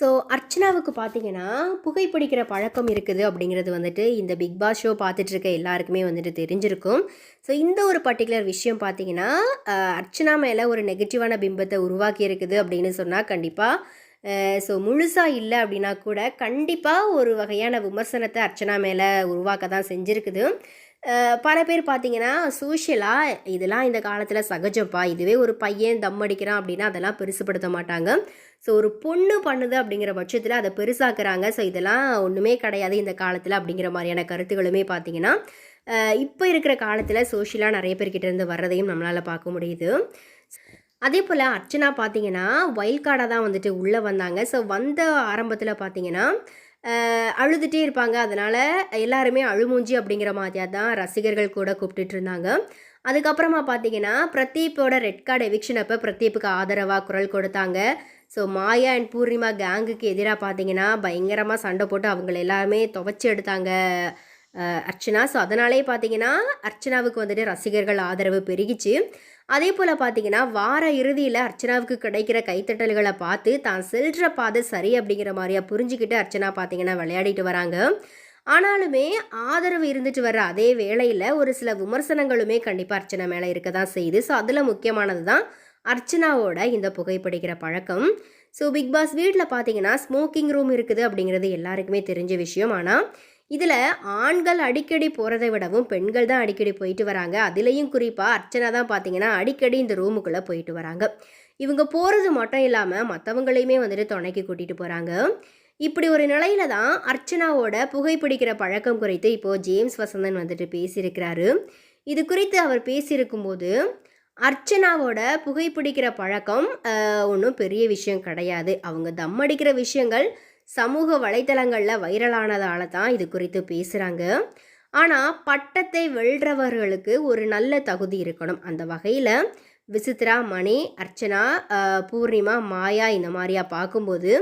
So அர்ச்சனாவுக்கு பார்த்தீங்கன்னா புகைப்பிடிக்கிற பழக்கம் இருக்குது அப்படிங்கிறது வந்துட்டு இந்த பிக் பாஸ் ஷோ பார்த்துட்ருக்க எல்லாருக்குமே வந்துட்டு தெரிஞ்சிருக்கும். ஸோ இந்த ஒரு பர்டிகுலர் விஷயம் பார்த்தீங்கன்னா அர்ச்சனா மேலே ஒரு நெகட்டிவான பிம்பத்தை உருவாக்கி இருக்குது அப்படின்னு சொன்னால் கண்டிப்பாக ஸோ முழுசாக இல்லை அப்படின்னா கூட கண்டிப்பாக ஒரு வகையான விமர்சனத்தை அர்ச்சனா மேலே உருவாக்க தான் செஞ்சுருக்குது. பல பேர் பார்த்தீங்கன்னா சோஷியலாக இதெல்லாம் இந்த காலத்தில் சகஜப்பா. இதுவே ஒரு பையன் தம் அடிக்கிறான் அப்படின்னா அதெல்லாம் பெருசுப்படுத்த மாட்டாங்க. ஸோ ஒரு பொண்ணு பண்ணுது அப்படிங்கிற பட்சத்தில் அதை பெருசாக்குறாங்க. ஸோ இதெல்லாம் ஒன்றுமே கிடையாது இந்த காலத்தில் அப்படிங்கிற மாதிரியான கருத்துகளுமே பார்த்தீங்கன்னா இப்போ இருக்கிற காலத்தில் சோஷியலாக நிறைய பேர்கிட்ட இருந்து வர்றதையும் நம்மளால் பார்க்க முடியுது. அதே போல் அர்ச்சனா பார்த்தீங்கன்னா வைல்ட் கார்டாக தான் வந்துட்டு உள்ளே வந்தாங்க. ஸோ வந்த ஆரம்பத்தில் பார்த்தீங்கன்னா அழுதுகிட்டே இருப்பாங்க. அதனால் எல்லாருமே அழுமூஞ்சி அப்படிங்கிற மாதிரியாக தான் ரசிகர்கள் கூட கூப்பிட்டுட்டு இருந்தாங்க. அதுக்கப்புறமா பார்த்தீங்கன்னா பிரதீப்போட ரெட் கார்டு எவிக்ஷன் அப்போ பிரதீப்புக்கு ஆதரவாக குரல் கொடுத்தாங்க. ஸோ மாயா அண்ட் பூர்ணிமா கேங்குக்கு எதிராக பார்த்தீங்கன்னா பயங்கரமாக சண்டை போட்டு அவங்கள எல்லாருமே துவைச்சி எடுத்தாங்க அர்ச்சனா. ஸோ அதனாலே பார்த்தீங்கன்னா அர்ச்சனாவுக்கு வந்துட்டு ரசிகர்கள் ஆதரவு பெருகிச்சு. அதே போல் பார்த்தீங்கன்னா வார இறுதியில் அர்ச்சனாவுக்கு கிடைக்கிற கைத்தட்டல்களை பார்த்து தான் செல்ற பாதை சரி அப்படிங்கிற மாதிரியா புரிஞ்சுக்கிட்டு அர்ச்சனா பார்த்தீங்கன்னா விளையாடிட்டு வராங்க. ஆனாலுமே ஆதரவு இருந்துட்டு வர்ற அதே வேளையில் ஒரு சில விமர்சனங்களுமே கண்டிப்பாக அர்ச்சனா மேலே இருக்க தான் செய்யுது. ஸோ அதில் முக்கியமானது தான் அர்ச்சனாவோட இந்த புகைப்பிடிக்கிற பழக்கம். ஸோ பிக் பாஸ் வீட்டில் பார்த்தீங்கன்னா ஸ்மோக்கிங் ரூம் இருக்குது அப்படிங்கிறது எல்லாருக்குமே தெரிஞ்ச விஷயம். ஆனால் இதில் ஆண்கள் அடிக்கடி போகிறதை விடவும் பெண்கள் தான் அடிக்கடி போயிட்டு வராங்க. அதுலேயும் குறிப்பாக அர்ச்சனா தான் பார்த்தீங்கன்னா அடிக்கடி இந்த ரூமுக்குள்ளே போயிட்டு வராங்க. இவங்க போகிறது மட்டும் இல்லாமல் மற்றவங்களையுமே வந்துட்டு துணைக்கு கூட்டிகிட்டு போகிறாங்க இப்படி ஒரு நிலையில தான் அர்ச்சனாவோட புகைப்பிடிக்கிற பழக்கம் குறித்து இப்போது ஜேம்ஸ் வசந்தன் வந்துட்டு பேசியிருக்கிறாரு. இது குறித்து அவர் பேசியிருக்கும்போது அர்ச்சனாவோட புகைப்பிடிக்கிற பழக்கம் ஒன்றும் பெரிய விஷயம் கிடையாது. அவங்க தம் அடிக்கிற விஷயங்கள் சமூக வலைத்தளங்களில் வைரலானதால தான் இது குறித்து பேசுகிறாங்க ஆனால் பட்டத்தை வெல்றவர்களுக்கு ஒரு நல்ல தகுதி இருக்கணும். அந்த வகையில் விசித்ரா மணி அர்ச்சனா பூர்ணிமா மாயா இந்த மாதிரியா பார்க்கும்போது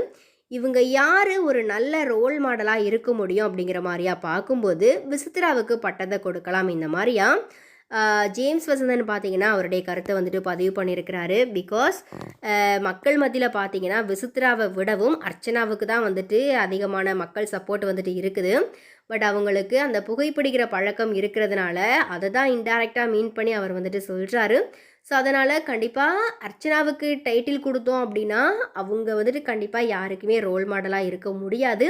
இவங்க யார் ஒரு நல்ல ரோல் மாடலாக இருக்க முடியும் அப்படிங்கிற மாதிரியா பார்க்கும்போது விசித்ராவுக்கு பட்டத்தை கொடுக்கலாம் இந்த மாதிரியா? ஜேம்ஸ் வசந்தன் பார்த்தீங்கன்னா அவருடைய கருத்தை வந்துட்டு பதிவு பண்ணியிருக்கிறாரு. பிகாஸ் மக்கள் மத்தியில் பார்த்தீங்கன்னா விசித்ராவை விடவும் அர்ச்சனாவுக்கு தான் வந்துட்டு அதிகமான மக்கள் சப்போர்ட் வந்துட்டு இருக்குது. பட் அவங்களுக்கு அந்த புகைப்பிடிக்கிற பழக்கம் இருக்கிறதுனால அதை தான் இன்டைரக்டாக மீன் பண்ணி அவர் வந்துட்டு சொல்கிறாரு ஸோ அதனால் கண்டிப்பாக அர்ச்சனாவுக்கு டைட்டில் கொடுத்தோம் அப்படின்னா அவங்க வந்துட்டு கண்டிப்பாக யாருக்குமே ரோல் மாடலாக இருக்க முடியாது.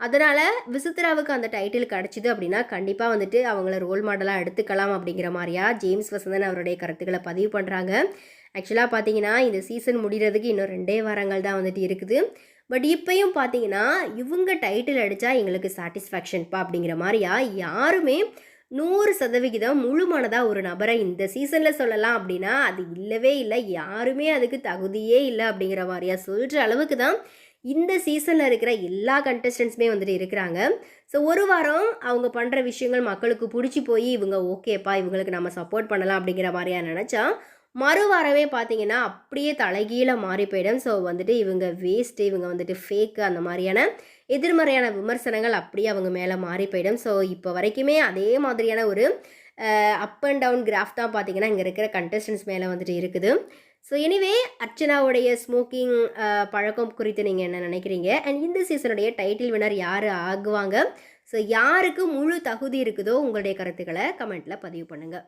அதனால் விசித்ராவுக்கு அந்த டைட்டில் கிடச்சிது அப்படின்னா கண்டிப்பாக வந்துட்டு அவங்கள ரோல் மாடலாக எடுத்துக்கலாம் அப்படிங்கிற மாதிரியா ஜேம்ஸ் வசந்தன் அவருடைய கருத்துக்களை பதிவு பண்ணுறாங்க ஆக்சுவலாக பார்த்தீங்கன்னா இந்த சீசன் முடிகிறதுக்கு இன்னும் ரெண்டே வாரங்கள் தான் வந்துட்டு இருக்குது. பட் இப்போயும் பார்த்தீங்கன்னா இவங்க டைட்டில் அடித்தா எங்களுக்கு சாட்டிஸ்ஃபேக்ஷன்ப்பா அப்படிங்கிற மாதிரியா? யாருமே நூறு சதவிகிதம் முழுமனதாக ஒரு நபரை இந்த சீசனில் சொல்லலாம் அப்படின்னா அது இல்லவே இல்லை. யாருமே அதுக்கு தகுதியே இல்லை அப்படிங்கிற மாதிரியா? சொல்கிற அளவுக்கு தான் இந்த சீசனில் இருக்கிற எல்லா கண்டஸ்டன்ஸுமே வந்துட்டு இருக்கிறாங்க. ஸோ ஒரு வாரம் அவங்க பண்ணுற விஷயங்கள் மக்களுக்கு பிடிச்சி போய் இவங்க ஓகேப்பா இவங்களுக்கு நம்ம சப்போர்ட் பண்ணலாம் அப்படிங்கிற மாதிரியா நினச்சா மறு வாரமே பார்த்தீங்கன்னா அப்படியே தலைகீழ மாறி போயிடும். ஸோ வந்துட்டு இவங்க வேஸ்ட்டு இவங்க வந்துட்டு ஃபேக்கு அந்த மாதிரியான எதிர்மறையான விமர்சனங்கள் அப்படியே அவங்க மேலே மாறி போயிடும். ஸோ இப்போ வரைக்குமே அதே மாதிரியான ஒரு அப் அண்ட் டவுன் கிராஃப் தான் பார்த்தீங்கன்னா இங்கே இருக்கிற கண்டஸ்டன்ஸ் மேலே வந்துட்டு இருக்குது. ஸோ எனிவே அர்ச்சனாவுடைய ஸ்மோக்கிங் பழக்கம் குறித்து நீங்கள் என்ன நினைக்கிறீங்க? அண்ட் இந்த சீசனுடைய டைட்டில் வினர் யார் ஆகுவாங்க? ஸோ யாருக்கு முழு தகுதி இருக்குதோ உங்களுடைய கருத்துக்களை கமெண்ட்டில் பதிவு பண்ணுங்கள்